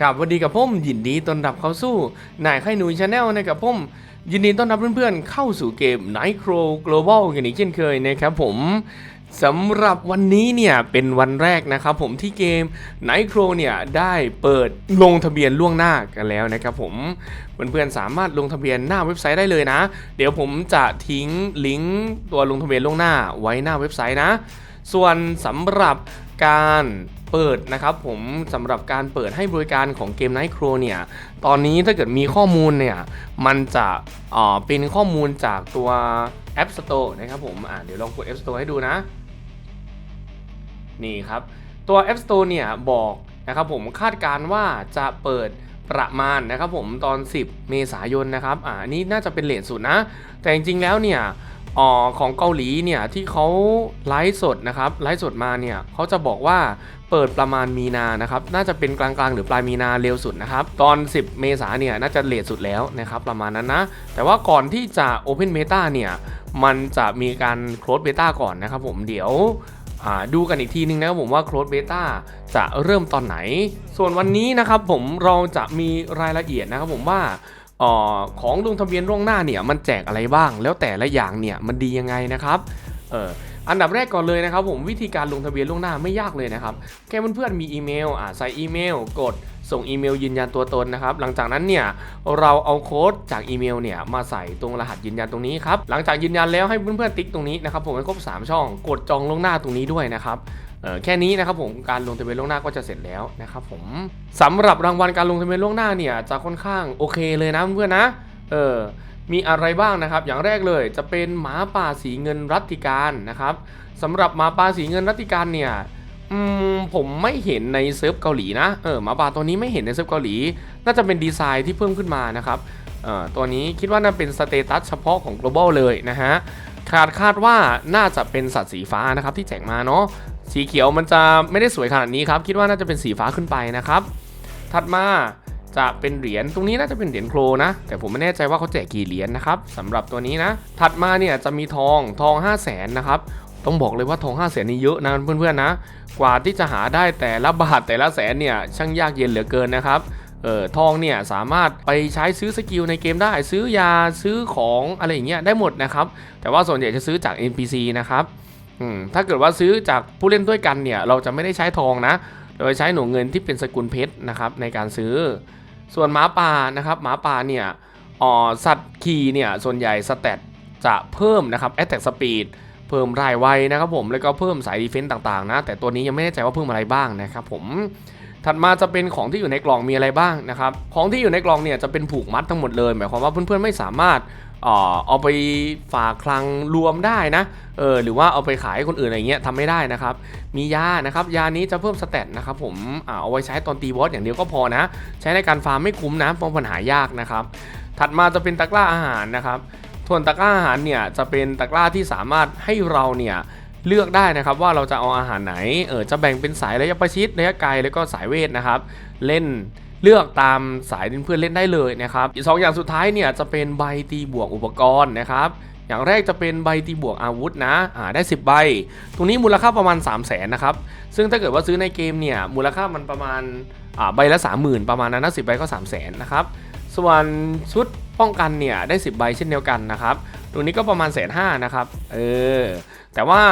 ครับสวัสดีกับผมยินดีต้อนรับเข้าสู่นายไข่หนูชาแนลนะครับผมยินดีต้อนรับเพื่อนๆเข้าสู่เกม Nightcrow Global กันอีกเช่นเคยนะครับผมสำหรับวันนี้เนี่ยเป็นวันแรกนะครับผมที่เกม Nightcrow เนี่ยได้เปิดลงทะเบียนล่วงหน้ากันแล้วนะครับผมเพื่อนๆสามารถลงทะเบียนหน้าเว็บไซต์ได้เลยนะ เดี๋ยวผมจะทิ้งลิงก์ตัวลงทะเบียนล่วงหน้าไว้หน้าเว็บไซต์นะ ส่วนสำหรับการ เปิดนะครับผมสำหรับการเปิดให้บริการของเกม Nightcrow เนี่ยตอนนี้ถ้าเกิดมีข้อมูลเนี่ยมันจะเป็นข้อมูลจากตัว App Store นะครับผมอ่าเดี๋ยวลองกด App Store ให้ดูนะ นี่ครับ ตัว App Store เนี่ยบอกนะครับผมคาดการณ์ว่าจะเปิดประมาณนะครับผมตอน 10 เมษายนนะครับอ่านนี้น่าจะเป็นเลทสุดนะ แต่จริงๆแล้วเนี่ยออของเกาหลีเนี่ยที่เขาไลฟ์สดนะครับไลฟ์สดมาเนี่ยเขาจะบอกว่า เปิดประมาณมีนานะครับน่าจะเป็นกลางๆ หรือปลายมีนาเร็วสุดนะครับตอน 10 เมษาเนี่ยน่าจะเลทสุดแล้วนะครับประมาณนั้นนะ แต่ว่าก่อนที่จะ Open Beta เนี่ยมันจะมีการ Close Beta ก่อนนะครับผมเดี๋ยวดูกันอีกทีนึงนะครับผมว่า Close Beta จะเริ่มตอนไหน ส่วนวันนี้นะครับผมเราจะมีรายละเอียดนะครับผมว่าออของลงทะเบียนล่วงหน้าเนี่ยมันแจกอะไรบ้าง แล้วแต่ละอย่างเนี่ยมันดียังไงนะครับเออ อันดับแรกก่อนเลยนะครับผมวิธีการลงทะเบียนล่วงหน้าไม่ยากเลยนะครับ แค่เพื่อนๆมีอีเมลอ่าใส่อีเมล กดส่งอีเมลยืนยันตัวตนนะครับ หลังจากนั้นเนี่ยเราเอาโค้ดจากอีเมลเนี่ยมาใส่ตรงรหัสยืนยันตรงนี้ครับ หลังจากยืนยันแล้วให้เพื่อนๆติ๊กตรงนี้นะครับผมให้ครบ 3 ช่อง กดจองล่วงหน้าตรงนี้ด้วยนะครับแค่นี้นะครับผมการลงทะเบียนล่วงหน้าก็จะเสร็จแล้วนะครับผมสำหรับรางวัลการลงทะเบียนล่วงหน้าเนี่ยจะค่อนข้างโอเคเลยนะเพื่อนๆนะ เออ มีอะไรบ้างนะครับ อย่างแรกเลยจะเป็นหมาป่าสีเงินรัติการนะครับสำหรับหมาป่าสีเงินรัติการเนี่ยผมไม่เห็นในเซิร์ฟเกาหลีนะเออหมาป่าตัวนี้ไม่เห็นในเซิร์ฟเกาหลี น่าจะเป็นดีไซน์ที่เพิ่มขึ้นมานะครับเออตัวนี้คิดว่าน่าเป็นสเตตัสเฉพาะของ global เลยนะฮะคาดคาดว่าน่าจะเป็นสัตว์สีฟ้านะครับที่แจกมาเนาะสีเขียวมันจะไม่ได้สวยขนาดนี้ครับ คิดว่าน่าจะเป็นสีฟ้าขึ้นไปนะครับ ถัดมา จะเป็นเหรียญตรงนี้น่าจะเป็นเหรียญโครนะ แต่ผมไม่แน่ใจว่าเขาแจกกี่เหรียญนะครับสำหรับตัวนี้นะ ถัดมาเนี่ยจะมีทองทอง 5 0 0แสนนะครับต้องบอกเลยว่าทอง 5 0 0แสนนี่เยอะนะเพื่อนๆนะ กว่าที่จะหาได้แต่ละบาทแต่ละแสนเนี่ยช่างยากเย็นเหลือเกินนะครับเออทองเนี่ยสามารถไปใช้ซื้อสกิลในเกมได้ ซื้อยาซื้อของอะไรอย่างเงี้ยได้หมดนะครับแต่ว่าส่วนใหญ่จะซื้อจาก NPC นะครับอืมถ้าเกิดว่าซื้อจากผู้เล่นด้วยกันเนี่ยเราจะไม่ได้ใช้ทองนะ โดยใช้หน่วงเงินที่เป็นสกุลเพชรนะครับในการซื้อ ส่วนหมาป่านะครับหมาป่าเนี่ยอ๋อสัตว์ขี่เนี่ยส่วนใหญ่สเตตจะเพิ่มนะครับแอตแทกสปีดเพิ่มรายไวนะครับผมแล้วก็เพิ่มสายดีเฟนต์ต่างๆนะแต่ตัวนี้ยังไม่แน่ใจว่าเพิ่มอะไรบ้างนะครับผมถัดมาจะเป็นของที่อยู่ในกล่องมีอะไรบ้างนะครับของที่อยู่ในกล่องเนี่ยจะเป็นผูกมัดทั้งหมดเลยหมายความว่าเพื่อนๆไม่สามารถ เอาไปฝากคลังรวมได้นะเออหรือว่าเอาไปขายให้คนอื่นอะไรเงี้ยทำไม่ได้นะครับ มียานะครับยานี้จะเพิ่มสเตตนะครับผมอ่าเอาไว้ใช้ตอนตีบอสอย่างเดียวก็พอนะ ใช้ในการฟาร์มไม่คุ้มนะเพราะปัญหายากนะครับ ถัดมาจะเป็นตะกร้าอาหารนะครับส่วนตะกร้าอาหารเนี่ยจะเป็นตะกร้าที่สามารถให้เราเนี่ยเลือกได้นะครับว่าเราจะเอาอาหารไหนเออจะแบ่งเป็นสายระยะประชิดระยะไกลแล้วก็สายเวทนะครับ เล่น เลือกตามสายที่เพื่อนเล่นได้เลยนะครับอีกสองอย่างสุดท้ายเนี่ยจะเป็นใบตีบวกอุปกรณ์นะครับอย่างแรกจะเป็นใบตีบวกอาวุธนะอ่าได้ 10 ใบ ตรงนี้มูลค่าประมาณ 3 0 0แสนนะครับ ซึ่งถ้าเกิดว่าซื้อในเกมเนี่ยมูลค่ามันประมาณอ่าใบละ 30,000 ประมาณนั้นนะสิใบก็ 3 0 0แสนนะครับ ส่วนชุดป้องกันเนี่ยได้ 10 ใบเช่นเดียวกันนะครับ ตรงนี้ก็ประมาณแสนห้านะครับ เออ แต่ว่า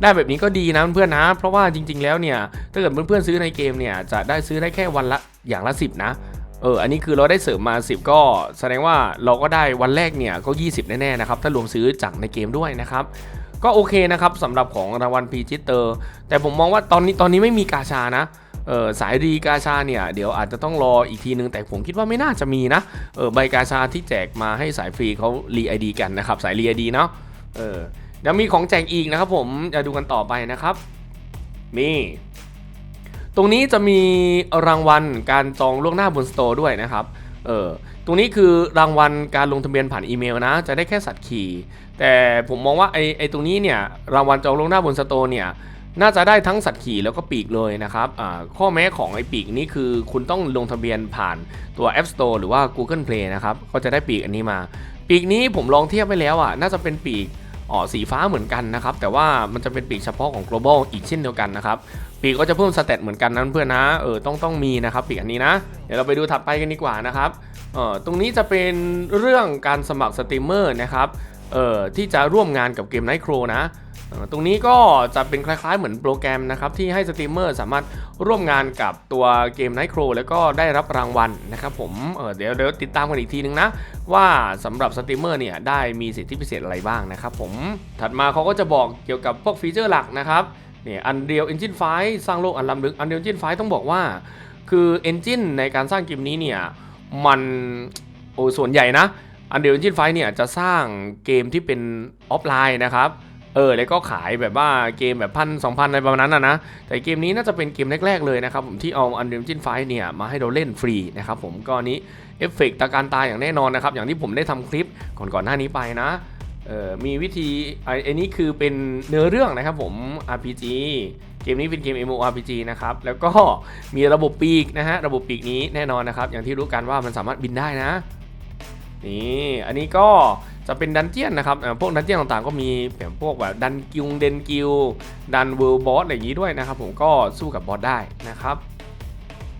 ได้แบบนี้ก็ดีนะเพื่อนๆนะ เพราะว่าจริง ๆ แล้วเนี่ยถ้าเกิดเพื่อนๆซื้อในเกมเนี่ยจะได้ซื้อได้แค่วันละ อย่างละ 10 นะ เออ อันนี้คือเราได้เสริมมา 10 ก็แสดงว่าเราก็ได้วันแรกเนี่ยก็ 20 แน่ๆนะครับ ถ้ารวมซื้อจากในเกมด้วยนะครับ ก็โอเคนะครับสำหรับของรางวัลพีจิตเตอร์ แต่ผมมองว่าตอนนี้ตอนนี้ไม่มีกาชานะเออสายรีกาชาเนี่ยเดี๋ยวอาจจะต้องรออีกทีนึง แต่ผมคิดว่าไม่น่าจะมีนะเออใบกาชาที่แจกมาให้สายฟรีเขารีไอดีกันนะครับ สายรีไอดีเนาะเออเดี๋ยวมีของแจกอีกนะครับผมจะดูกันต่อไปนะครับนี่ ตรงนี้จะมีรางวัลการจองล่วงหน้าบนสโตร์ด้วยนะครับ เออตรงนี้คือรางวัลการลงทะเบียนผ่านอีเมลนะ จะได้แค่สัตว์ขี่ แต่ผมมองว่าไอไอตรงนี้เนี่ยรางวัลจองล่วงหน้าบนสโตร์เนี่ยน่าจะได้ทั้งสัตว์ขี่แล้วก็ปีกเลยนะครับข้อแม้ของไอ้ปีกนี้คือคุณต้องลงทะเบียนผ่านตัว App Store หรือว่า Google Play นะครับ ก็จะได้ปีกอันนี้มา ปีกนี้ผมลองเทียบไปแล้วอะ น่าจะเป็นปีกอ๋อสีฟ้าเหมือนกันนะครับ แต่ว่ามันจะเป็นปีกเฉพาะของ global อีกเช่นเดียวกันนะครับ ปีกก็จะเพิ่มสเตตเหมือนกันนั้นเพื่อนนะเออต้องต้องมีนะครับปีกอันนี้นะ เดี๋ยวเราไปดูถัดไปกันดีกว่านะครับเออตรงนี้จะเป็นเรื่องการสมัครสตรีมเมอร์นะครับเออที่จะร่วมงานกับเกม Night Crow นะออตรงนี้ก็จะเป็นคล้ายๆเหมือนโปรแกรมนะครับที่ให้สตรีมเมอร์สามารถร่วมงานกับตัวเกม Night Crow แล้วก็ได้รับรางวัลนะครับผมเออเดี๋ยวเดี๋ยวติดตามกันอีกทีนึงนะ ว่าสำหรับสตรีมเมอร์เนี่ยได้มีสิทธิพิเศษอะไรบ้างนะครับผมถัดมาเขาก็จะบอกเกี่ยวกับพวกฟีเจอร์หลักนะครับ เนี่ย Unreal Engine 5สร้างโลกอันล้ำลึก Unreal Engine 5ต้องบอกว่า คือ Engine ในการสร้างเกมนี้เนี่ยมันโอ้ส่วนใหญ่นะ Unreal Engine 5เนี่ยจะสร้างเกมที่เป็นออฟไลน์นะครับเออแล้วก็ขายแบบว่าเกมแบบพันสองพันอะไรประมาณนั้นนะนะ แต่เกมนี้น่าจะเป็นเกมแรก ๆ เลยนะครับผมที่เอา Unreal Engine 5เนี่ยมาให้เราเล่นฟรีนะครับผมก็อันนี้เอฟเฟกต์ตาการตายอย่างแน่นอนนะครับ อย่างที่ผมได้ทำคลิปก่อนๆหน้านี้ไปนะ เอ่อมีวิธีไอ้นี้คือเป็นเนื้อเรื่องนะครับผม RPG เกมนี้เป็นเกม MMORPG นะครับ แล้วก็มีระบบปีกนะฮะ ระบบปีกนี้แน่นอนนะครับ อย่างที่รู้กันว่ามันสามารถบินได้นะ นี่ อันนี้ก็จะเป็นดันเจียนนะครับเอ่พวกดันเจียนต่างๆ ก็มีแบบพวกแบบดันกิวเดนกิวดันเวิลด์บอสอะไรอย่างนี้ด้วยนะครับ ผมก็สู้กับบอสได้นะครับ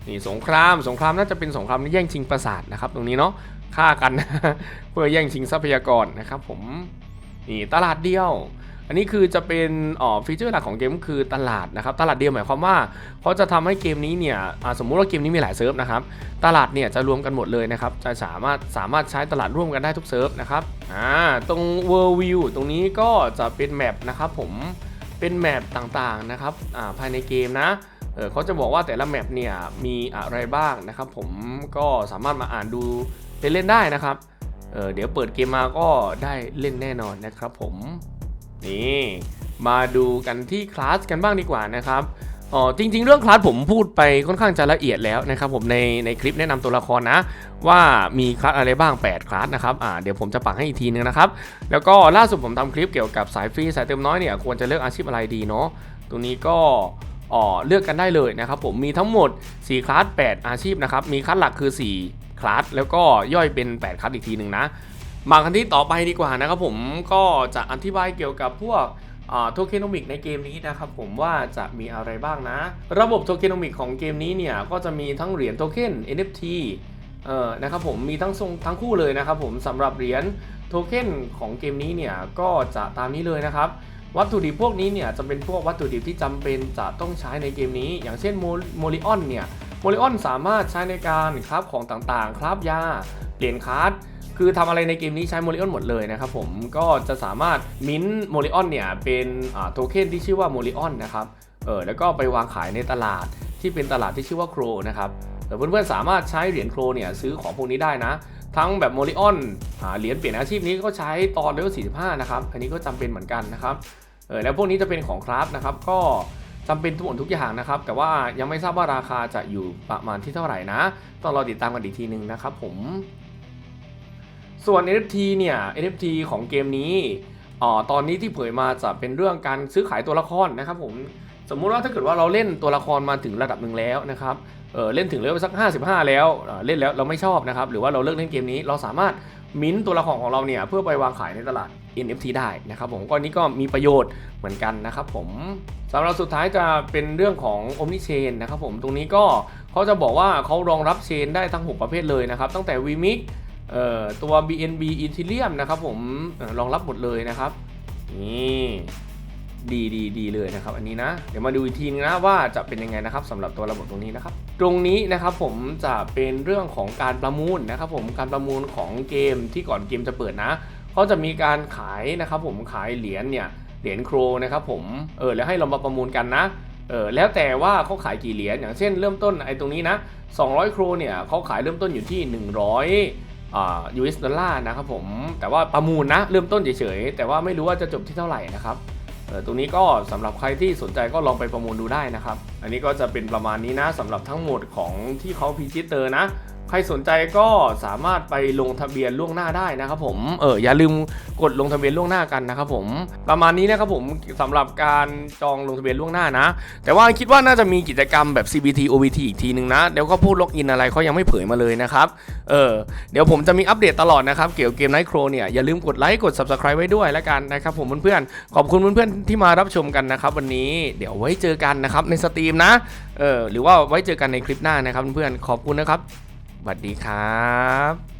นี่สงคราม สงครามน่าจะเป็นสงครามแย่งชิงปราสาทนะครับ ตรงนี้เนาะ ฆ่ากัน เพื่อแย่งชิงทรัพยากรนะครับผมนี่ตลาดเดียว อันนี้คือจะเป็นอ๋อฟีเจอร์หลักของเกมคือตลาดนะครับ ตลาดเดียวหมายความว่าเขาจะทำให้เกมนี้เนี่ยสมมุติว่าเกมนี้มีหลายเซิร์ฟนะครับ ตลาดเนี่ยจะรวมกันหมดเลยนะครับ จะสามารถสามารถใช้ตลาดร่วมกันได้ทุกเซิร์ฟนะครับ อ่า ตรง World View ตรงนี้ก็จะเป็นแมปนะครับผม เป็นแมปต่างๆนะครับ อ่า ภายในเกมนะเออเขาจะบอกว่าแต่ละแมปเนี่ยมีอะไรบ้างนะครับ ผมก็สามารถมาอ่านดูเล่นได้นะครับเเดี๋ยวเปิดเกมมาก็ได้เล่นแน่นอนนะครับผมนี่มาดูกันที่คลาสกันบ้างดีกว่านะครับอ๋อจริง ๆ เรื่องคลาสผมพูดไปค่อนข้างจะละเอียดแล้วนะครับผมในในคลิปแนะนำตัวละครนะ ว่ามีคลาสอะไรบ้าง 8 คลาสนะครับอ่าเดี๋ยวผมจะปักให้อีกทีนึงนะครับ แล้วก็ล่าสุดผมทำคลิปเกี่ยวกับสายฟรีสายเติมน้อยเนี่ยควรจะเลือกอาชีพอะไรดีเนาะตรงนี้ก็อ๋อเลือกกันได้เลยนะครับผมมีทั้งหมด 4 คลาส 8 อาชีพนะครับ มีคลาสหลักคือ 4 คลาสแล้วก็ย่อยเป็น 8 คลาสอีกทีหนึ่งนะมากันที่ต่อไปดีกว่านะครับผมก็จะอธิบายเกี่ยวกับพวกโทเคโนมิกในเกมนี้นะครับผมว่าจะมีอะไรบ้างนะ ระบบโทเคโนมิกของเกมนี้เนี่ยก็จะมีทั้งเหรียญโทเค็น NFT เอ่อนะครับผมมีทั้งทรงทั้งคู่เลยนะครับผมสำหรับเหรียญโทเค็นของเกมนี้เนี่ยก็จะตามนี้เลยนะครับ วัตถุดิบพวกนี้เนี่ยจะเป็นพวกวัตถุดิบที่จำเป็นจะต้องใช้ในเกมนี้ อย่างเช่นโมลิออนเนี่ย โมเลออนสามารถใช้ในการคราฟของต่างๆ คราฟยา เปลี่ยนคาร์ดคือทำอะไรในเกมนี้ใช้โมเลออนหมดเลยนะครับผมก็จะสามารถมิ้นโมเลออนเนี่ยเป็นโทเค็นที่ชื่อว่าโมเลออนนะครับเออแล้วก็ไปวางขายในตลาดที่เป็นตลาดที่ชื่อว่าโครนะครับเพื่อนๆสามารถใช้เหรียญโครเนี่ยซื้อของพวกนี้ได้นะ ทั้งแบบโมลิออนเหรียญเปลี่ยนอาชีพนี้ก็ใช้ตอนเลเวล45 นะครับ อันนี้ก็จำเป็นเหมือนกันนะครับเออแล้วพวกนี้จะเป็นของคราฟนะครับ ก็ จำเป็นทุกทุกอย่างนะครับ แต่ว่ายังไม่ทราบว่าราคาจะอยู่ประมาณที่เท่าไหร่นะ ต้องรอติดตามกันอีกทีนึงนะครับผมส่วน NFT เนี่ย NFT ของเกมนี้อ๋อตอนนี้ที่เผยมาจะเป็นเรื่องการซื้อขายตัวละครนะครับผมสมมุติว่าถ้าเกิดว่าเราเล่นตัวละครมาถึงระดับหนึ่งแล้วนะครับเออเล่นถึงเลเวลสัก 55 แล้วเเล่นแล้วเราไม่ชอบนะครับหรือว่าเราเลิกเล่นเกมนี้เราสามารถมิ้นตัวละครของเราเนี่ยเพื่อไปวางขายในตลาด NFT ได้นะครับผมก็อันนี้ก็มีประโยชน์เหมือนกันนะครับผมสำหรับสุดท้ายจะเป็นเรื่องของ Omni Chain นะครับผมตรงนี้ก็เขาจะบอกว่าเขารองรับเชนได้ทั้ง 6 ประเภทเลยนะครับ ตั้งแต่ VMix เอ่อตัว BNB Ethereum นะครับผมรองรับหมดเลยนะครับนี่ดีดีดีเลยนะครับอันนี้นะ เดี๋ยวมาดูอีกทีนะว่าจะเป็นยังไงนะครับสำหรับตัวระบบตรงนี้นะครับ ตรงนี้นะครับผมจะเป็นเรื่องของการประมูลนะครับผมการประมูลของเกมที่ก่อนเกมจะเปิดนะ เขาจะมีการขายนะครับผมขายเหรียญเนี่ยเหรียญโครนะครับผมเออแล้วให้เรามาประมูลกันนะเออแล้วแต่ว่าเขาขายกี่เหรียญอย่างเช่นเริ่มต้นไอ้ตรงนี้นะ200 โครเนี่ยเขาขายเริ่มต้นอยู่ที่ 100อ่า US ดอลลาร์นะครับผมแต่ว่าประมูลนะเริ่มต้นเฉยๆแต่ว่าไม่รู้ว่าจะจบที่เท่าไหร่นะครับเออตรงนี้ก็สำหรับใครที่สนใจก็ลองไปประมูลดูได้นะครับ อันนี้ก็จะเป็นประมาณนี้นะสำหรับทั้งหมดของที่เขาพิจิตเตอร์นะ ใครสนใจก็สามารถไปลงทะเบียนล่วงหน้าได้นะครับผม เอออย่าลืมกดลงทะเบียนล่วงหน้ากันนะครับผม ประมาณนี้นะครับผมสำหรับการจองลงทะเบียนล่วงหน้านะ แต่ว่าคิดว่าน่าจะมีกิจกรรมแบบ CBT OBT อีกทีนึงนะ เดี๋ยวก็พูดล็อกอินอะไรเขายังไม่เผยมาเลยนะครับ เออ เดี๋ยวผมจะมีอัปเดตตลอดนะครับ เกี่ยวกับเกม Night Crow เนี่ย อย่าลืมกดไลค์ กด Subscribe ไว้ด้วยแล้วกันนะครับผมเพื่อนๆ ขอบคุณเพื่อนๆที่มารับชมกันนะครับวันนี้ เดี๋ยวไว้เจอกันนะครับในสตรีมนะ เออ หรือว่าไว้เจอกันในคลิปหน้านะครับเพื่อนๆ ขอบคุณนะครับ วัสดีครับ